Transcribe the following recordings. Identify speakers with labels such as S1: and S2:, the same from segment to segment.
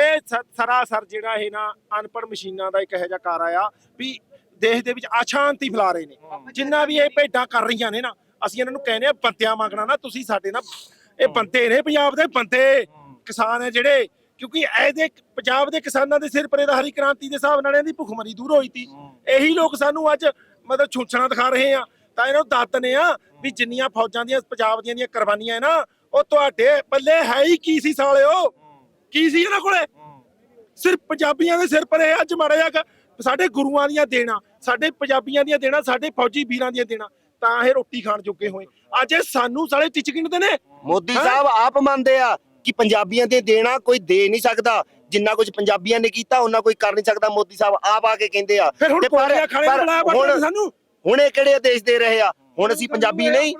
S1: ਇਹ ਸਰਾਸਰ ਜਿਹੜਾ ਇਹ ਨਾ ਅਨਪੜ ਮਸ਼ੀਨਾਂ ਦਾ ਇੱਕ ਇਹੋ ਜਿਹਾ ਕਾਰ ਆਇਆ ਵੀ ਦੇਸ਼ ਦੇ ਵਿੱਚ ਅਸ਼ਾਂਤੀ ਫੈਲਾ ਰਹੇ ਨੇ। ਜਿੰਨਾ ਵੀ ਇਹ ਭੇਡਾਂ ਕਰ ਰਹੀਆਂ ਨੇ ਨਾ ਅਸੀਂ ਇਹਨਾਂ ਨੂੰ ਕਹਿੰਦੇ ਆ ਬੰਦਿਆਂ ਮੰਗਣਾ ਨਾ ਤੁਸੀਂ ਸਾਡੇ ਨਾਲ ਇਹ ਬੰਦੇ ਨੇ ਪੰਜਾਬ ਦੇ ਬੰਦੇ ਕਿਸਾਨ ਹੈ ਜਿਹੜੇ ਕਿਉਂਕਿ ਇਹਦੇ ਪੰਜਾਬ ਦੇ ਕਿਸਾਨਾਂ ਦੇ ਸਿਰ ਪਰੇ ਦਾ ਹਰੀ ਕ੍ਰਾਂਤੀ ਦੇ ਹਿਸਾਬ ਨਾਲ ਇਹਦੀ ਭੁੱਖਮਰੀ ਦੂਰ ਹੋਈ ਤੀ। ਇਹੀ ਲੋਕ ਸਾਨੂੰ ਅੱਜ ਮਤਲਬ ਛੁੱਛਣਾ ਦਿਖਾ ਰਹੇ ਆ। ਤਾਂ ਇਹਨਾਂ ਨੂੰ ਦੱਸਦੇ ਆ ਵੀ ਜਿੰਨੀਆਂ ਫੌਜਾਂ ਦੀਆਂ ਪੰਜਾਬ ਦੀਆਂ ਦੀਆਂ ਕੁਰਬਾਨੀਆਂ ਹੈ ਨਾ ਉਹ ਤੁਹਾਡੇ ਪੱਲੇ ਹੈ ਹੀ ਕੀ ਸੀ ਸਾਲਿਓ? ਕੀ ਸੀ ਇਹਨਾਂ ਕੋਲੇ? ਸਿਰਫ ਪੰਜਾਬੀਆਂ ਦੇ ਸਿਰ ਪਰੇ ਅੱਜ ਮਾੜਾ ਜਿਹਾ ਸਾਡੇ ਗੁਰੂਆਂ ਦੀਆਂ ਦੇਣਾ ਸਾਡੇ ਪੰਜਾਬੀਆਂ ਦੀਆਂ ਦੇਣਾ ਸਾਡੇ ਫੌਜੀ ਵੀਰਾਂ ਦੀਆਂ ਦੇਣਾ ਤਾਂ ਇਹ ਰੋਟੀ ਖਾਣ ਜੋਗੇ ਹੋਏ। ਅੱਜ ਇਹ ਸਾਨੂੰ ਸਾਲੇ ਟਿਚ ਗਿਣਦੇ ਨੇ।
S2: ਮੋਦੀ? ਸਾਹਿਬ ਆਪ ਮੰਨਦੇ ਆ ਕਿ ਪੰਜਾਬੀਆਂ ਦੇ ਦੇਣਾ ਕੋਈ ਦੇ ਨਹੀਂ ਸਕਦਾ। ਜਿੰਨਾ ਕੁਝ ਪੰਜਾਬੀਆਂ ਨੇ ਕੀਤਾ ਉਹਨਾਂ ਕੋਈ ਕਰ ਨਹੀਂ ਸਕਦਾ ਮੋਦੀ ਸਾਹਿਬ ਆਪ ਆ ਕੇ ਕਹਿੰਦੇ ਆ।
S1: ਫਿਰ ਹੁਣ ਕੋਰੀਆ ਖਾਣੇ ਬੁਲਾਇਆ
S2: ਹੁਣ-
S1: ਬੰਦੇ ਸਾਨੂੰ?
S2: ਹੁਣ ਇਹ ਕਿਹੜੇ ਦੇਸ਼ ਦੇ ਰਹੇ ਆ? ਹੁਣ ਅਸੀਂ ਪੰਜਾਬੀ ਨਹੀਂ।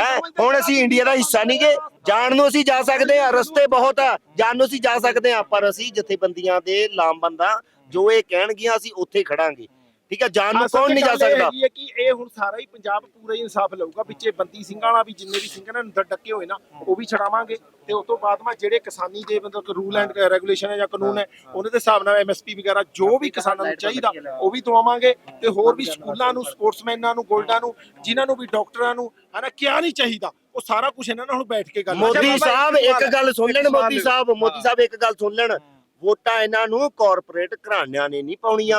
S2: ਹੈ? ਹੁਣ ਅਸੀਂ ਇੰਡੀਆ ਦਾ ਹਿੱਸਾ ਨਹੀਂਗੇ ਜਾਣ ਨੂੰ ਅਸੀਂ ਜਾ ਸਕਦੇ ਆ ਰਸਤੇ ਬਹੁਤ ਆ ਜਾਣ ਨੂੰ ਅਸੀਂ ਜਾ ਸਕਦੇ ਆ ਪਰ ਅਸੀਂ ਜਥੇਬੰਦੀਆਂ ਦੇ ਲਾਮਬੰਦਾਂ ਜੋ ਇਹ ਕਹਿਣਗੀਆਂ ਅਸੀਂ ਉੱਥੇ ਖੜਾਂਗੇ। ਠੀਕ ਹੈ ਜਾਣ ਨੂੰ ਕੌਣ ਨਹੀਂ ਜਾ
S1: ਇਹ
S2: ਸਕਦਾ?
S1: ਹੈਗੀ ਹੈ ਕਿ ਇਹ ਹੁਣ ਸਾਰਾ ਹੀ ਪੰਜਾਬ ਪੂਰਾ ਹੀ ਇਨਸਾਫ ਲਊਗਾ ਵਿੱਚੇ ਬੰਦੀ ਸਿੰਘਾਂ ਵਾਲਾ ਵੀ ਜਿੰਨੇ ਵੀ ਸਿੰਘਾਂ ਨੇ ਅੰਦਰ ਡੱਕੇ ਹੋਏ ਨਾ ਉਹ ਵੀ ਛਡਾਵਾਂਗੇ ਤੇ ਉਸ ਤੋਂ ਬਾਅਦ ਮਾ ਜਿਹੜੇ ਕਿਸਾਨੀ ਦੇ ਮਤਲਬ ਰੂਲ ਐਂਡ ਰੈਗੂਲੇਸ਼ਨ ਹੈ ਜਾਂ ਕਾਨੂੰਨ ਹੈ ਉਹਨਾਂ ਦੇ ਹਿਸਾਬ ਨਾਲ ਐਮਐਸਪੀ ਵਗੈਰਾ ਜੋ ਵੀ ਕਿਸਾਨਾਂ ਨੂੰ ਚਾਹੀਦਾ ਉਹ ਵੀ ਦਵਾਵਾਂਗੇ ਤੇ ਹੋਰ ਵੀ ਸਕੂਲਾਂ ਨੂੰ ਸਪੋਰਟਸਮੈਨਾਂ ਨੂੰ ਗੋਲਡਾਂ ਨੂੰ ਜਿਨ੍ਹਾਂ ਨੂੰ ਵੀ ਡਾਕਟਰਾਂ ਨੂੰ ਹਨਾ ਕਿਆ ਨਹੀਂ ਚਾਹੀਦਾ। ਉਹ ਸਾਰਾ ਕੁਝ ਇਹਨਾਂ ਨਾਲ ਹੁਣ ਬੈਠ ਕੇ ਗੱਲ
S2: ਮੋਦੀ ਸਾਹਿਬ ਇੱਕ ਗੱਲ ਸੁਣ ਲੈਣ ਮੋਦੀ। ਸਾਹਿਬ ਮੋਦੀ ਸਾਹਿਬ ਇੱਕ ਗੱਲ ਸੁਣ ਲੈਣ। ਵੋਟਾਂ ਇਹਨਾਂ ਨੂੰ ਕਾਰਪੋਰੇਟ ਘਰਾਣਿਆਂ ਨੇ ਨਹੀਂ ਪਾਉਣੀਆਂ।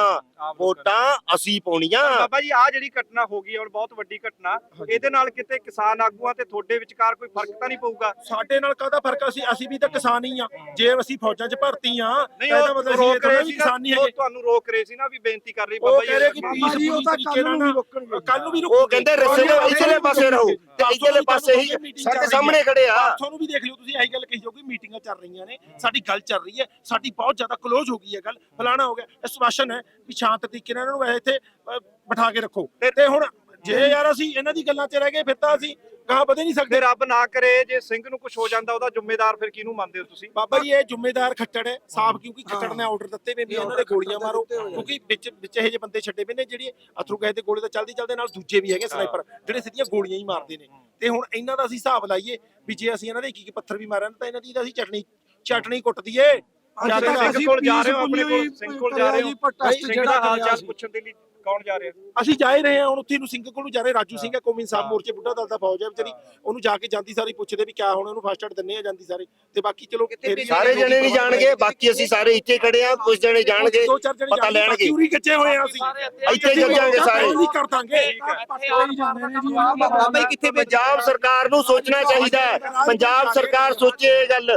S2: ਵੋਟਾਂ। ਅਸੀਂ ਪਾਉਣੀਆਂ।
S3: ਬਾਬਾ ਜੀ ਆ ਜਿਹੜੀ ਘਟਨਾ ਹੋ ਗਈ ਹੁਣ ਬਹੁਤ ਵੱਡੀ ਘਟਨਾ। ਇਹਦੇ ਨਾਲ ਕਿਤੇ ਕਿਸਾਨ ਆਗੂਆਂ ਤੇ ਤੁਹਾਡੇ ਵਿਚਕਾਰ ਕੋਈ ਫ਼ਰਕ ਤਾਂ ਨਹੀਂ ਪਊਗਾ?
S1: ਸਾਡੇ ਨਾਲ ਕਾਹਦਾ ਫ਼ਰਕ ਆ? ਅਸੀਂ ਅਸੀਂ ਵੀ ਤਾਂ ਕਿਸਾਨ ਹੀ ਆ। ਜੇ ਅਸੀਂ ਫੌਜਾਂ 'ਚ ਭਰਤੀ ਆ ਇਹਦਾ ਮਤਲਬ ਅਸੀਂ
S3: ਸੀ
S1: ਕਿਸਾਨ ਨਹੀਂ ਹੈਗੇ।
S3: ਤੁਹਾਨੂੰ ਰੋਕ ਰਹੇ ਸੀ ਨਾ ਵੀ ਬੇਨਤੀ ਕਰ ਰਹੀ ਬਾਬਾ ਜੀ
S4: ਤਾਂ
S2: ਉਹ ਕਹਿੰਦੇ ਰਸੇ ਦੇ ਇਸਲੇ ਪਾਸੇ ਰਹੋ। ਤੇ ਇਸਲੇ ਪਾਸੇ ਹੀ ਸਾਡੇ ਸਾਹਮਣੇ ਖੜੇ ਆ।
S1: ਤੁਹਾਨੂੰ ਵੀ ਦੇਖ ਲਿਓ ਤੁਸੀਂ ਇਹੀ ਗੱਲ ਕਹੀ ਜਾਓਗੀ ਮੀਟਿੰਗਾਂ ਚੱਲ ਰਹੀਆਂ ਨੇ ਸਾਡੀ ਗੱਲ ਚੱਲ ਰਹੀ ਹੈ ਸਾਡੀ ਬਹੁਤ ਜ਼ਿਆਦਾ ਕਲੋਜ਼ ਹੋ ਗਈ ਹੈ ਗੱਲ ਫਲਾਣਾ ਹੋ ਗਿਆ ਇਹ ਸਵਾਸ਼ਨ ਹੈ ਵੀ ਸ਼ਾਂਤ ਤਰੀਕੇ ਨਾਲ ਇਹਨਾਂ ਨੂੰ ਇੱਥੇ ਬਿਠਾ ਕੇ ਰੱਖੋ। ਤੇ ਹੁਣ ਜੇ ਯਾਰ ਅਸੀਂ ਇਹਨਾਂ ਦੀ ਗੱਲਾਂ 'ਚ ਰਹਿ ਗਏ ਫਿਰ ਤਾਂ ਅਸੀਂ ਗਾਂ ਵਧੇ ਨਹੀਂ ਸਕਦੇ।
S3: ਤੇ ਰੱਬ ਨਾ ਕਰੇ ਜੇ ਸਿੰਘ ਨੂੰ ਕੁਝ ਹੋ ਜਾਂਦਾ ਉਹਦਾ ਜ਼ਿੰਮੇਦਾਰ ਫਿਰ ਕਿਹਨੂੰ ਮੰਨਦੇ ਹੋ ਤੁਸੀਂ?
S1: ਬਾਬਾ ਜੀ ਇਹ ਜ਼ਿੰਮੇਦਾਰ ਖੱਟੜ ਹੈ। ਸਾਫ਼ ਕਿਉਂਕਿ ਖੱਟੜ ਨੇ ਆਰਡਰ ਦਿੱਤੇ ਵੀ ਵੀ ਇਹਨਾਂ ਦੇ ਗੋਲੀਆਂ ਮਾਰੋ ਕਿਉਂਕਿ ਵਿੱਚ ਵਿੱਚ ਇਹ ਜਿਹੇ ਬੰਦੇ ਛੱਡੇ ਪਏ ਨੇ ਜਿਹੜੀ ਅਥਰੂ ਗਏ ਤੇ ਗੋਲੇ ਤਾਂ ਚੱਲਦੀ ਚੱਲਦੇ ਨਾਲ ਦੂਜੇ ਵੀ ਹੈਗੇ ਸਨਾਈਪਰ ਜਿਹੜੇ ਸਿੱਧੀਆਂ ਗੋਲੀਆਂ ਹੀ ਮਾਰਦੇ ਨੇ। ਤੇ ਹੁਣ ਇਹਨਾਂ ਦਾ ਅਸੀਂ ਹਿਸਾਬ ਲਾਈਏ ਵੀ ਜੇ ਅਸੀਂ ਇਹਨਾਂ ਦੇ ਇੱਕ ਇੱਕ ਪੱਥਰ ਵੀ ਮਾਰਨ ਤਾਂ ਇਹਨਾਂ ਦੀ ਤਾਂ ਅਸੀਂ ਚਟਣੀ ਚਟਣੀ ਕੁੱਟ ਦਈਏ।
S3: ਜਾਂ
S1: ਜਦ
S3: ਤਾਂ
S1: ਤੱਕ
S3: ਸਿੰਘ ਕੋਲ ਜਾ ਰਹੇ ਹੋ ਆਪਣੇ ਕੋਲ ਸਿੰਘ ਕੋਲ ਜਾ ਰਹੇ ਹੋ।
S4: ਜਿਹੜਾ
S3: ਦਾ ਹਾਲ ਚਾਲ। ਪੁੱਛਣ ਦੇ ਲਈ ਕੌਣ ਜਾ ਰਿਹਾ
S1: ਅਸੀਂ ਜਾ ਹੀ ਰਹੇ ਹਾਂ ਹੁਣ ਉੱਥੇ ਨੂੰ ਸਿੰਘ ਕੋਲ ਨੂੰ ਜਾ ਰਹੇ ਰਾਜੂ ਸਿੰਘ ਹੈ ਕੌਮੀ ਇਨਸਾਫ ਮੋਰਚੇ ਬੁੱਢਾ ਦਲ ਦਾ ਫੌਜ ਹੈ ਵਿਚਾਰੀ ਉਹਨੂੰ ਜਾ ਕੇ ਜਾਂਦੀ ਸਾਰੀ ਪੁੱਛਦੇ ਵੀ ਕਿਆ ਹੁਣ ਉਹਨੂੰ ਫਸਟ ਐਡ ਦਿੰਨੇ ਆ ਜਾਂਦੀ ਸਾਰੇ ਤੇ ਬਾਕੀ ਚਲੋ ਹੀ
S2: ਸਾਰੇ ਜਣੇ ਨਹੀਂ ਜਾਣਗੇ ਬਾਕੀ ਅਸੀਂ ਸਾਰੇ ਇੱਥੇ ਖੜੇ ਆ ਕੁਝ ਜਣੇ ਜਾਣਗੇ
S1: ਦੋ ਚਾਰ ਜਣੇ
S2: ਪਤਾ ਲੈਣਗੇ
S1: ਪੂਰੀ ਗੱਜੇ ਹੋਏ ਆ ਅਸੀਂ
S2: ਇੱਥੇ ਜੱਜਾਂਗੇ ਸਾਰੇ
S1: ਨਹੀਂ ਕਰ ਦਾਂਗੇ
S2: ਪੰਜਾਬ ਸਰਕਾਰ ਨੂੰ ਸੋਚਣਾ ਚਾਹੀਦਾ ਹੈ ਪੰਜਾਬ ਸਰਕਾਰ ਸੋਚੇ ਇਹ ਗੱਲ